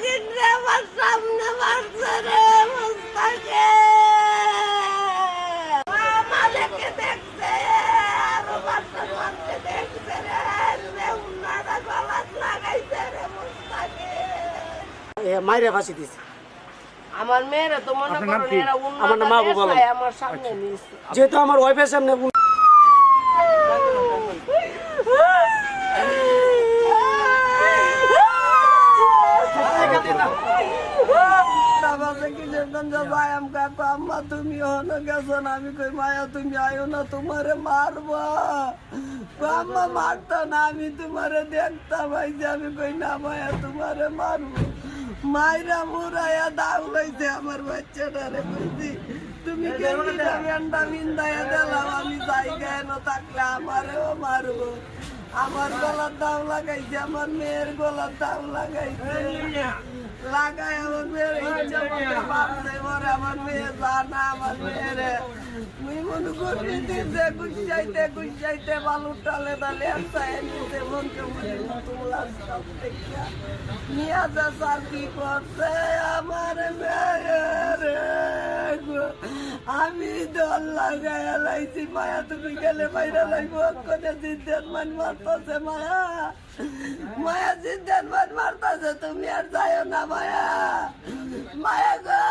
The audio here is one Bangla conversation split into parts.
মুস্তাকিরে আমার সামনে মারছে রে মুস্তাকে আমাদেরকে দেখছে আরও বাচ্চা মারতে দেখছে রে রে উন্নাটা গলাত লাগাইছে রে মুস্তাকে মাইরে ফাঁসি দিছে আমার মেয়েরা তো মনে করো? এরা। দেখায় আমার সামনে নিয়েছে যেহেতু আমার ওয়াইফের সামনে উল- আম্মা তুমি হনো গেছো না? আমি কই মায়া তুমি আয়ো না তোমারে মারবো? আম্মা মারতো না আমি তোমারে দেখতাম ভাই যে আমি কই না মায়া তোমারে মারবো। মাইরা মুরাইয়া দাও লইছে আমার বাচ্চাটারে কইছি তুমি ডান্ডা মিন্দাইয়া দিলাম আমি জায়গায় না থাকলে আমারেও মারবো। আমার গলার দাম লাগাইছে, আমার মেয়ের গলার দাম লাগাইছে। লাগাই আমার মেয়ের ইচ্ছা মতো পরে আমার মেয়ে জানা আমার মেয়েরে। মুই মনে করি দিতে গুছাইতে গুছাইতে বালু টালে তালে আনসাই নিতে মনকে মনে তোলা নিয়া যা স্যার কি করছে? আমি দল লাগাই লাইছি, মায়া তুমি গেলে বাইরে লাইব কোনে জিদ্দান মান মারতাছে মায়া। মায়া জিদ্দান মান মারতাছে, তুমি আর যাও না মায়া। মায়া গো,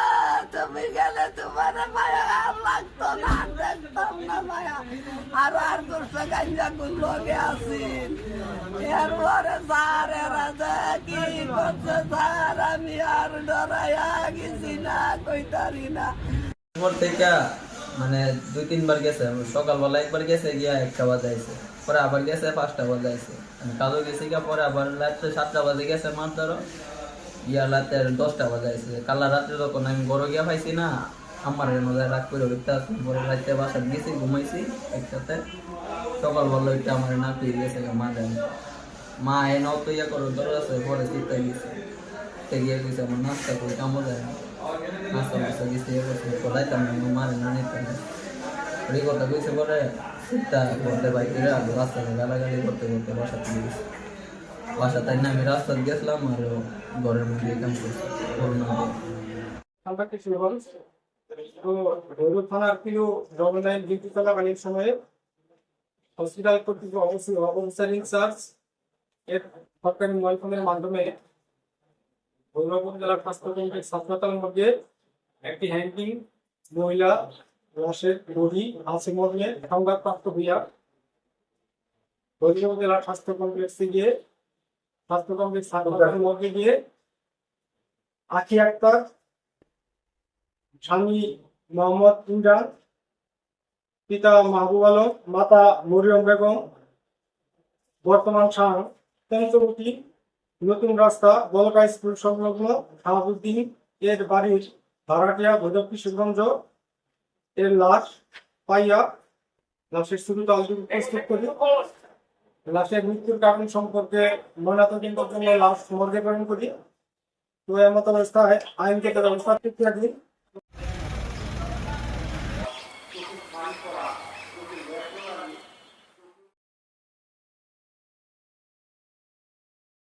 তুমি গেলে তোমার মায়া আর লাগতো না আর দেখতাম না মায়া। আর আর করছে গাঞ্জা গুল লগে আসিন এরপরে স্যার, এরা কি করছে স্যার? আমি আর ডরাইয়া গেছি না, কইতারি না। থেকে মানে দুই, তিনবার গেছে সকালবেলা একবার গেছে, গিয়া একটা বাজাইছে পরে আবার গেছে, পাঁচটা বাজাইছে কালো গেছি গিয়া, পরে আবার রাত্রে সাতটা বাজে গেছে মার ধরো ইয়া রাতে দশটা বাজাইছে কালা রাত্রে যখন আমি বড় গিয়া পাইছি না আমার মধ্যে রাগ করে উঠতে আসি পরে রাত্রে বাসার গেছি ঘুমাইছি একসাথে। সকালবেলা ওইটা আমার না পেয়ে গেছে মা দেন মা এ নাও ইয়া করো ধরো আছে, পরে চিন্তায় গেছে। গিয়ে কইছে, আমার নাস্তা করি কামো যায় না। নাস্তা মাস্তা দিতে ইয়ে করছে পড়াইতাম না আমার মারে না নিতাম না ওই কথা কইছে পরে চিন্তা করতে বাইকে আর রাস্তাতে গালাগালি করতে করতে বাসা থেকে গেছি বাসা তাই না আমি রাস্তা গেছিলাম আর ঘরের মধ্যে কাম করছি করোনা তো ভৈরব থানার প্রিয় ডবল ডিউটি চলাকালীন সময়ে হসপিটাল কর্তৃক অবশ্যই অফিসার ইনচার্জ এর সরকারি মোবাইল ফোনের মাধ্যমে স্বাস্থ্য হাসপাতালের মধ্যে একটি মহিলা আছে মর্মে সংবাদপ্রাপ্ত হইয়া স্বাস্থ্য কমপ্লেক্সে গিয়ে স্বাস্থ্য কমপ্লেক্স হাসপাতালের মধ্যে গিয়ে আখি আক্তার, স্বামী মোহাম্মদ ইমরান, পিতা মাহবুব আলম, মাতা মরিয়ম বেগম, বর্তমান শাহ পঞ্চবতী নতুন রাস্তা, বলকা স্কুল সংলগ্ন শাহাবুদ্দিন, এর বাড়ির ভাড়াটিয়া, ভৈরব কিশোরগঞ্জ, এর লাশ পাইয়া লাশের শুরুতে অলরেডি প্রস্তুত করি। লাশের মৃত্যুর কারণ সম্পর্কে ময়নাতদন্তের জন্য লাশ মর্গে করি। তো এমত অবস্থায় আইনগত ব্যবস্থা ঠিক রাখি